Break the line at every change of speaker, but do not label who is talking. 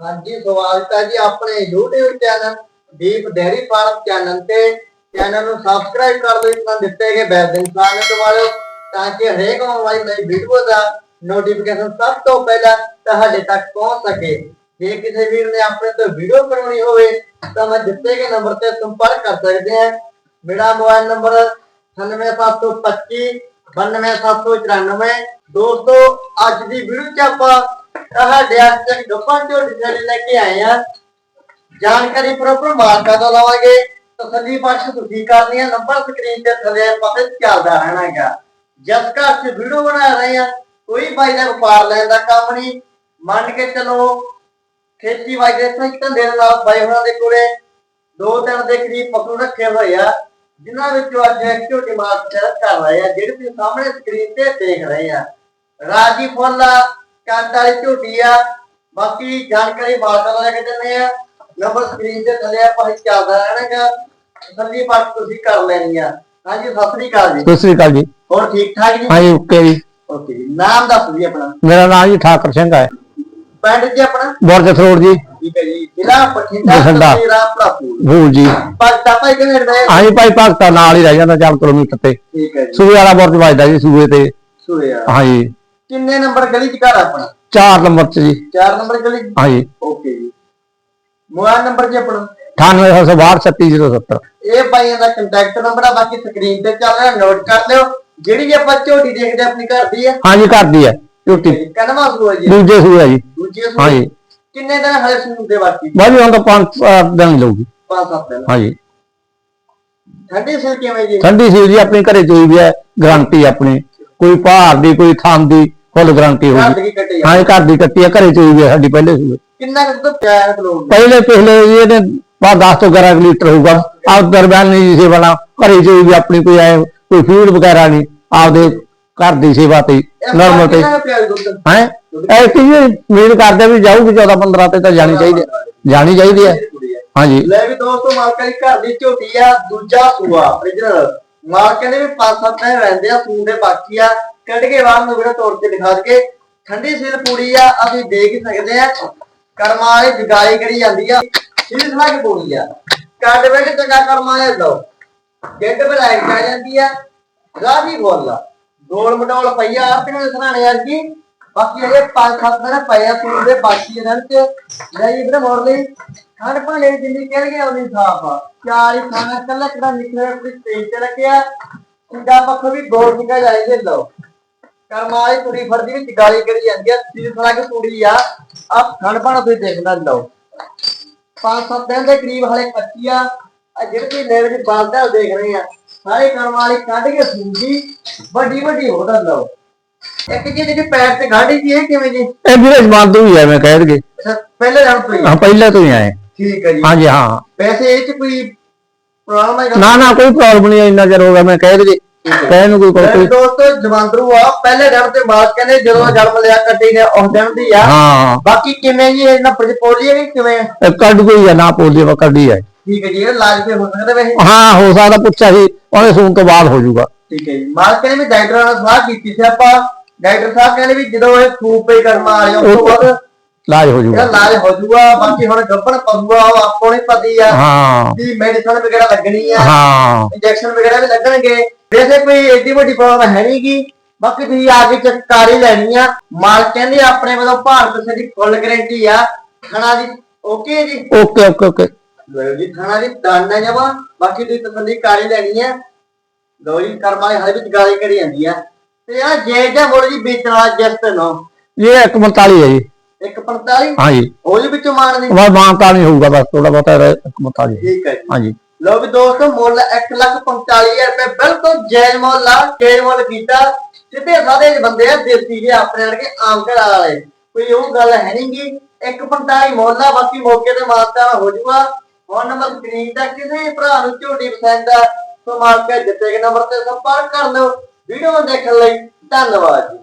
ਹਾਂਜੀ ਸਵਾਗਤ ਹੈ ਜੀ ਆਪਣੇ YouTube channel Deep dairy farm channel ਤੇ। ਚੈਨਲ ਨੂੰ ਸਬਸਕ੍ਰਾਈਬ ਕਰ ਲਓ ਇਤਨਾ ਦਿੱਤੇ ਗਏ ਬੈਲ ਦੇ ਨਿਸ਼ਾਨ ਨੂੰ ਤਾਂ ਕਿ ਹਰੇਕ ਆਉਣ ਵਾਲੀ ਨਈ ਵੀਡੀਓ ਦਾ ਨੋਟੀਫਿਕੇਸ਼ਨ ਸਭ ਤੋਂ ਪਹਿਲਾਂ ਤੁਹਾਡੇ ਤੱਕ ਪਹੁੰਚ ਸਕੇ। ਜੇ ਕਿਸੇ ਵੀਰ ਨੇ ਆਪਣੇ ਤੋਂ ਵੀਡੀਓ ਬਣਾਉਣੀ ਹੋਵੇ, ਤਾਂ ਮੈਂ ਦਿੱਤੇ ਗਏ ਨੰਬਰ ਤੇ ਸੰਪਰਕ ਕਰ ਸਕਦੇ ਆ ਮੇਰਾ ਮੋਬਾਈਲ ਨੰਬਰ 98725 92794 ਦੋਸਤੋ, ਅੱਜ ਦੀ ਵੀਡੀਓ 'ਚ ਆਪਾਂ ਤੁਹਾਡੇ ਅੱਜ ਗੱਪਾਂ ਝੋਟੀ ਲੈ ਕੇ ਆਏ ਆ ਜਾਣਕਾਰੀ ਪ੍ਰੋਪਰ ਮਾਰਕਾ ਤੋਂ ਲਵਾਂਗੇ। ਤਸੱਲੀ ਬਖਸ਼ ਤੁਸੀਂ ਕਰਨੀ ਹੈ ਨੰਬਰ ਸਕਰੀਨ ਤੇ ਥੱਲੇ ਪਾਸੇ ਚੱਲਦਾ ਰਹਿਣਾ ਹੈਗਾ ਘਰ 'ਚ ਵੀਡੀਓ ਬਣਾ ਰਹੇ ਆ ਕੋਈ ਬਾਈ ਦਾ ਵਪਾਰ ਲੈਣ ਦਾ ਕੰਮ ਨਹੀਂ। ਮੰਨ ਕੇ ਚਲੋ, ਖੇਤੀਬਾੜੀ ਦੇ ਸਹੀ ਧੰਦੇ ਨਾਲ ਬਾਈ ਹੋਣਾ ਦੇ ਕੋਲੇ ਦੋ ਤਿੰਨ ਦੇ ਕਰੀਬ ਪਸ਼ੂ ਰੱਖੇ ਹੋਏ ਆ, ਜਿਨ੍ਹਾਂ ਵਿੱਚੋਂ ਅੱਜ ਇੱਕ ਝੋਟੀ ਮਾਰਕ ਕਰ ਰਹੇ ਆ, ਜਿਹੜੇ ਤੁਸੀਂ ਸਾਹਮਣੇ ਸਕਰੀਨ ਤੇ ਦੇਖ ਰਹੇ ਆ। ਰਾਜੀ ਫੁੱਲ ਕੰਦ ਵਾਲੀ ਝੋਟੀ ਆ। ਬਾਕੀ ਜਾਣਕਾਰੀ ਮਾਲਕਾਂ ਤੋਂ ਲੈ ਕੇ ਦਿੰਦੇ ਆ। ਨੰਬਰ ਸਕਰੀਨ ਤੇ ਥੱਲੇ ਆਪਾਂ ਹੀ ਚੱਲਦਾ ਰਹਿਣਾਗਾ। ਤਸੱਲੀ ਬਾਤ ਤੁਸੀਂ ਕਰ ਲੈਣੀ ਆ। ਹਾਂਜੀ ਸਤਿ ਸ੍ਰੀ ਅਕਾਲ ਜੀ।
ਸਤਿ ਸ੍ਰੀ ਅਕਾਲ ਜੀ।
ਹੋਰ ਠੀਕ ਠਾਕ ਜੀ?
ਹਾਂਜੀ ਓਕੇ ਜੀ।
ਓਕੇ ਜੀ। ਨਾਮ ਦੱਸ ਜੀ ਆਪਣਾ।
ਮੇਰਾ ਨਾਮ ਜੀ ਠਾਕਰ ਸਿੰਘ ਹੈ
ਪਿੰਡ ਜੀ ਆਪਣਾ?
ਬੁਰਜ ਥਰੋੜ ਜੀ।
ਠੀਕ ਹੈ ਜੀ। ਜ਼ਿਲ੍ਹਾ ਬਠਿੰਡਾ
ਬਠਿੰਡਾ।
ਤਹਿਸੀਲ ਰਾਮਪੁਰ।
ਭੂਲ ਜੀ।
ਪੱਤਾ ਭਾਈ ਕਿੰਨੇ ਰਹੇ
ਹਾਂਜੀ ਭਾਈ ਭਗਤਾ ਨਾਲ ਹੀ ਰਹਿ ਜਾਂਦਾ 4 ਕਿਲੋਮੀਟਰ ਤੇ।
ਠੀਕ ਹੈ ਜੀ।
ਸੂਏ ਵਾਲਾ ਬੁਰਜ ਵੱਜਦਾ ਜੀ ਸੂਏ ਤੇ। ਹਾਂਜੀ।
ਕਿੰਨੇ ਨੰਬਰ ਗਲੀ ਚ ਘਰ ਆਪਣਾ?
4 ਨੰਬਰ ਚ ਜੀ।
4 ਨੰਬਰ ਗਲੀ?
ਹਾਂਜੀ।
ਓਕੇ ਜੀ। ਮੋਬਾਈਲ ਨੰਬਰ ਜੀ ਆਪਣਾ?
9862
ਇਹ ਭਾਈਆਂ ਦਾ ਕੰਟੈਕਟ ਨੰਬਰ ਆ ਬਾਕੀ ਸਕਰੀਨ ਤੇ ਚੱਲ ਰਿਹਾ ਨੋਟ ਕਰ ਲਿਓ। ਜਿਹੜੀ ਵੀ ਆਪਾਂ ਝੋਟੀ ਦੇਖਦੇ ਆਪਣੀ ਘਰ ਦੀ ਆ।
ਹਾਂਜੀ ਕਰਦੀ ਹੈ ਝੋਟੀ।
ਕਨਵਾ ਸੂਆ ਜੀ।
ਦੂਜੇ ਸੂਏ ਆ ਜੀ।
ਦੂਜੀ ਸੂਆ
ਹਾਂਜੀ।
ਕਿੰਨੇ ਦਿਨ ਹਲੇ ਸੂਣ ਦੇ ਬਾਕੀ?
ਬਾਜੀ ਹੁਣ ਤਾਂ 5 ਦਿਨ ਲਊਗੀ।
ਪੰਜ ਸੱਤ ਦਿਨ।
ਹਾਂਜੀ।
ਠੰਡੀ ਸਿਰ ਕਿਵੇਂ ਜੀ?
ਠੰਡੀ ਸੀ ਜੀ ਆਪਣੀ ਘਰੇ ਚੋਈ ਵੀ ਹੈ ਗਾਰੰਟੀ ਆਪਣੀ। ਕੋਈ ਭਾਰ ਦੀ ਕੋਈ ਥਾਂ ਦੀ ਫੁੱਲ ਗਾਰੰਟੀ ਹੋਊਗੀ
ਦੀ ਕੱਟੀ ਆ।
ਹਾਂਜੀ ਘਰ ਦੀ ਕੱਟੀ ਹੈ ਘਰੇ ਚੋਈ ਹੈ ਸਾਡੀ ਪਹਿਲੇ ਸੂਏ
ਕਿੰਨਾ ਕੁ ਦੁੱਧ ਪਿਆ ਕਿਲੋ
ਪਹਿਲੇ ਪਿਛਲੇ ਇਹਨੇ ਬਾ 10 ਤੋਂ 11 ਕੁ ਲੀਟਰ ਹੋਊਗਾ। ਆਪ ਦਰਮਿਆਨ ਨਹੀਂ ਜੀ ਸੇਵਾ ਨਾਲ। ਘਰੇ ਚ ਵੀ ਆਪਣੀ ਕੋਈ ਐ ਕੋਈ ਫੀਡ ਵਗੈਰਾ ਨਹੀਂ। ਆਪਦੇ ਘਰ ਦੀ ਸੇਵਾ ਤੇ ਨਾਰਮਲ ਤੇ
ਕਿੰਨਾ ਕੁ ਪਿਆ ਦੁੱਧ?
ਹੈ? ਐ ਕਿ ਉਮੀਦ ਕਰਦੇ ਵੀ ਜਾਊਗੀ 14 15 ਤੇ ਤਾਂ ਜਾਣੀ ਚਾਹੀਦੀ ਹੈ ਜਾਣੀ ਚਾਹੀਦੀ ਹੈ ਹਾਂਜੀ।
ਲੈ ਵੀ ਦੋਸਤੋ ਮਾਲਕਾਂ ਦੀ ਘਰ ਦੀ ਝੋਟੀ ਆ ਦੂਜਾ ਸੂਆ origignal ਮਾਲਕਾਂ ਨੇ ਵੀ ਪੰਜ ਸੱਤ ਦਿਨ ਰਹਿੰਦੇ ਆ ਸੂਣ ਦੇ ਬਾਕੀ ਆ। ਕੱਢ ਕੇ ਬਾਹਰ ਨੂੰ ਵੀਡੀਓ ਤੋੜ ਕੇ ਦਿਖਾ ਦਈਏ। ਠੰਡੀ ਸਿਰ ਪੂੜੀ ਆ, ਅਸੀਂ ਦੇਖ ਸਕਦੇ ਆ। ਕਰਮਾਂ ਵਾਲੀ ਜਗਾਈ ਕਰੀ ਜਾਂਦੀ ਆ ਸਿਰ ਸੁਣਾ ਕੇ ਪੂੜੀ ਆ। ਕੱਢ ਵੇਟ ਚੰਗਾ ਕਰਮਾਂ ਵਾਲੇ ਲਓ। ਡੇਢ ਬਲਾਈ ਜਾ ਜਾਂਦੀ ਆ ਰਾਜੀ ਬੋਲਾ ਗੋਲ ਮਟੋਲ ਪਈਆ ਆਰਤੀਆਂ ਦੇ ਸਰਾਣੇ ਯਾਰ ਕੀ ਬਾਕੀ ਇਹ ਪੰਜ ਸੱਤ ਦਿਨ ਪਏ ਆ ਸੂਣ ਦੇ ਬਾਕੀ ਇਹਨਾਂ ਚ ਲੈ ਜੀ ਮੋੜ ਲਈ। ਖੰਡ ਭਾਣੇ ਜਿੰਨੀ ਕਹਿ ਗਿਆ ਉਹਦੀ ਸਾਫ਼ ਆ। ਚਾਰ ਹੀ ਖਾਣਾ ਕੱਲਾ ਕਿਹੜਾ ਨਿਕਲਿਆ ਆਪਣੀ ਸਟੇਜ ਤੇ ਰੱਖਿਆ ਸਿੰਗਾ ਪੱਖ ਵੀ ਗੋਲ ਨਿਕਾ ਜਾਏਗੇ ਲਓ। ਕਰਮਾਂ ਵਾਲੀ ਕੁੜੀ ਫਰਦੀ ਵਿੱਚ ਗਾਲੀ ਕਰੀ ਜਾਂਦੀ ਆ ਸੀਲ ਖੜਾ ਕੇ ਕੁੜੀ ਆ। ਆ ਖੰਡ ਭਾਣਾ ਤੁਸੀਂ ਦੇਖਣਾ ਲਓ। ਪੰਜ ਸੱਤ ਦਿਨ ਦੇ ਕਰੀਬ ਹਲੇ ਕੱਚੀ ਆ। ਆ ਜਿਹੜੇ ਤੁਸੀਂ ਨੇੜੇ ਦੀ ਬਾਲਦਾ ਦੇਖ ਰਹੇ ਆ ਸਾਰੇ ਕਰਮਾਂ ਵਾਲੀ ਕੱਢ ਕੇ ਸੂਜੀ ਵੱਡੀ ਵੱਡੀ ਹੋ ਲਓ। ਇੱਕ ਜੀ ਜਿਹੜੀ ਪੈਰ ਤੇ ਗਾੜੀ ਜੀ ਇਹ ਕਿਵੇਂ ਜੀ?
ਇਹ ਵੀਰੇ ਜਮਾਨ ਤੋਂ ਹੀ ਹੈ ਮੈਂ ਕਹਿ ਦਗੇ
ਪਹਿਲੇ ਦਿਨ ਤੋਂ ਹੀ
ਹਾਂ ਪਹਿਲੇ ਤੋਂ ਹੀ ਆਏ
ਠੀਕ ਹੈ ਜੀ।
ਹਾਂਜੀ ਹਾਂ।
ਵੈਸੇ ਇਹ ਚ ਕੋਈ ਪ੍ਰੋਬਲਮ ਹੈਗਾ?
ਨਾ ਨਾ ਕੋਈ ਪ੍ਰੋਬਲਮ ਨਹੀਂ ਇੰਨਾ ਚਿਰ ਹੋ ਗਿਆ ਮੈਂ ਕਹਿ ਦਗੇ ਕਹਿਣ ਨੂੰ ਕੋਈ
ਮੇਰੇ
ਕੋਈ
ਦੋਸਤੋ ਜਵੰਦਰੂ ਆ। ਪਹਿਲੇ ਦਿਨ ਤੇ ਬਾਅਦ ਕਹਿੰਦੇ ਜਦੋਂ ਜਨਮ ਲਿਆ ਕੱਟੀ ਨੇ ਉਸ ਦਿਨ ਦੀ ਆ।
ਹਾਂ।
ਬਾਕੀ ਕਿਵੇਂ ਜੀ ਇਹਨਾਂ ਪ੍ਰਜਪੋਲੀ ਹੈ ਕਿ ਕਿਵੇਂ?
ਇਹ ਕੱਢ ਕੋਈ ਹੈ ਨਾ ਪੋਲੀ ਵਾ ਕੱਢੀ ਹੈ
ਠੀਕ ਹੈ ਜੀ ਇਹ ਇਲਾਜ ਤੇ ਹੋ ਸਕਦਾ ਵੈਸੇ
ਹਾਂ ਹੋ ਸਕਦਾ ਪੁੱਛਿਆ ਸੀ ਉਹਨੇ ਸੂਣ ਤੋਂ ਬਾਅਦ ਹੋ ਜਾਊਗਾ।
ਠੀਕ ਹੈ ਜੀ। ਮਾਲਕ ਨੇ ਵੀ ਡਾਕਟਰਾਂ ਨਾਲ ਸਲਾਹ ਕੀਤੀ ਸੀ ਆਪਾਂ। ਡਾਕਟਰ ਸਾਹਿਬ ਕਹਿੰਦੇ ਵੀ ਜਦੋਂ ਇਹ ਫੂਕ ਪਈ ਕਰਮ ਆ ਉਸ ਤੋਂ ਬਾਅਦ
ਇਲਾਜ ਹੋ
ਇਹਦਾ
ਜਾਊਗਾ
ਇਲਾਜ ਹੋ ਜਾਊਗਾ। ਬਾਕੀ ਹੁਣ ਗੱਭਣ ਪਊਗਾ ਉਹ ਆਪੋ ਨਹੀਂ ਪਤੀ ਆ।
ਹਾਂ।
ਵੀ ਮੈਡੀਸਨ ਵਗੈਰਾ ਲੱਗਣੀ ਆ।
ਹਾਂ।
ਇੰਜੈਕਸ਼ਨ ਵਗੈਰਾ ਵੀ ਲੱਗਣਗੇ। ਵੈਸੇ ਕੋਈ ਏਡੀ ਵੱਡੀ ਪ੍ਰੋਬਲਮ ਹੈ ਨਹੀਂਗੀ ਬਾਕੀ ਤੁਸੀਂ ਆ ਕੇ ਚੈੱਕ ਕਰ ਹੀ ਲੈਣੀ ਆ। ਮਾਲ ਕਹਿੰਦੇ ਆਪਣੇ ਵੱਲੋਂ ਭਾਰਤ ਕਿਸੇ ਦੀ ਫੁੱਲ ਗਾਰੰਟੀ ਆ। ਖਾਣਾ ਦੀ ਓਕੇ ਜੀ?
ਓਕੇ ਓਕੇ ਓਕੇ
ਲਓ ਜੀ ਖਾਣਾ ਦੀ ਦਾਨ ਹੈ ਜਮਾ। ਬਾਕੀ ਤੁਸੀਂ ਤਸੱਲੀ ਕਰ ਹੀ ਲੈਣੀ ਆ। ਲਓ ਜੀ ਕਰਮਾਂ ਹਰ ਵਿੱਚ ਗਾਲੀ ਕਰੀ ਜਾਂਦੀ ਆ। ਤੇ ਆ ਜੇ ਜਾਂ ਮੁੜ ਜੀ ਵੇਚਣ ਵਾਲਾ ਜਸਟ ਨੋ।
ਇਹ 145 ਹੈ ਜੀ।
145
ਹਾਂਜੀ।
ਉਹ ਜੀ ਵਿੱਚੋਂ ਮਾਣ ਦੀ
ਮਾਨਤਾ ਨਹੀਂ ਹੋਊਗਾ ਬਸ ਥੋੜਾ ਬਹੁਤਾ 145
ਠੀਕ ਹੈ ਜੀ।
ਹਾਂਜੀ।
ਲੋ ਵੀ ਦੋਸਤੋ, ਮੁੱਲ 145000 ਰੁਪਏ, ਬਿਲਕੁਲ ਜਾਇਜ਼ ਮੁੱਲ ਆ ਜਾਇਜ਼ ਮੁੱਲ ਕੀਤਾ। ਸਿੱਧੇ ਸਾਦੇ ਬੰਦੇ ਆ, ਦੇਸੀ ਜਿਹੇ, ਆਪਣੇ ਵਰਗੇ ਆਮ ਘਰ ਵਾਲੇ। ਕੋਈ ਉਹ ਗੱਲ ਹੈ ਨਹੀਂਗੀ 145 ਮੁੱਲ ਆ, ਬਾਕੀ ਮੌਕੇ ਤੇ ਮਾਰਤਾ ਹੋ ਜੂਗਾ ਫੋਨ ਨੰਬਰ ਸਕਰੀਨ ਤੇ ਕਿਸੇ ਭਰਾ ਨੂੰ ਝੋਟੀ ਪਸੰਦ ਆ, ਸੋ ਮਾਰ ਕੇ ਦਿੱਤੇ ਗਏ ਨੰਬਰ ਤੇ ਸੰਪਰਕ ਕਰ ਲਿਓ। ਵੀਡੀਓ ਦੇਖਣ ਲਈ ਧੰਨਵਾਦ ਜੀ।